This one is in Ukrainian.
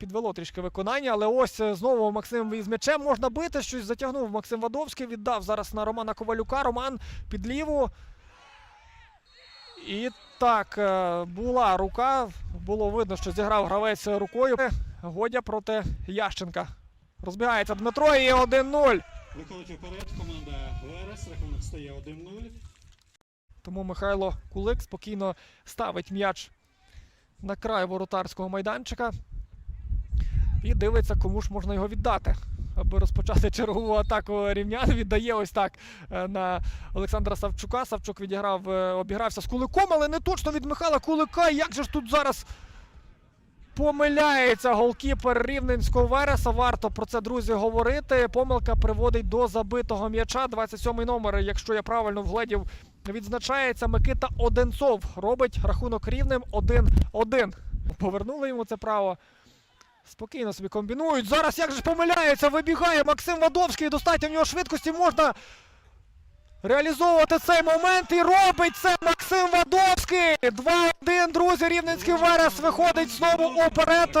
Підвело трішки виконання, але ось е, знову Максим із м'ячем можна бити. Щось затягнув Максим Вадовський. Віддав зараз на Романа Ковалюка. Роман під ліву. І так, е, була рука. Було видно, що зіграв гравець рукою. Годя проти Ященка. Розбігається Дмитро і 1-0. Виходить вперед команда Верес, рахунок стає 1-0. Тому Михайло Кулик спокійно ставить м'яч на край воротарського майданчика і дивиться, кому ж можна його віддати. Аби розпочати чергову атаку рівнян, віддає ось так е, на Олександра Савчука. Савчук відіграв, е, обігрався з Куликом, але не точно від Михайла Кулика. Як же ж тут зараз помиляється голкіпер Рівненського Вереса? Варто про це, друзі, говорити. Помилка приводить до забитого м'яча. 27-й номер, якщо я правильно вгледів, відзначається Микита Одинцов. Робить рахунок рівним 1-1. Повернули йому це право. Спокійно собі комбінують. Зараз як же ж помиляється, вибігає Максим Вадовський. Достатньо в нього швидкості можна реалізовувати цей момент. І робить це Максим Вадовський. 2-1, друзі. Рівненський Верес виходить знову уперед.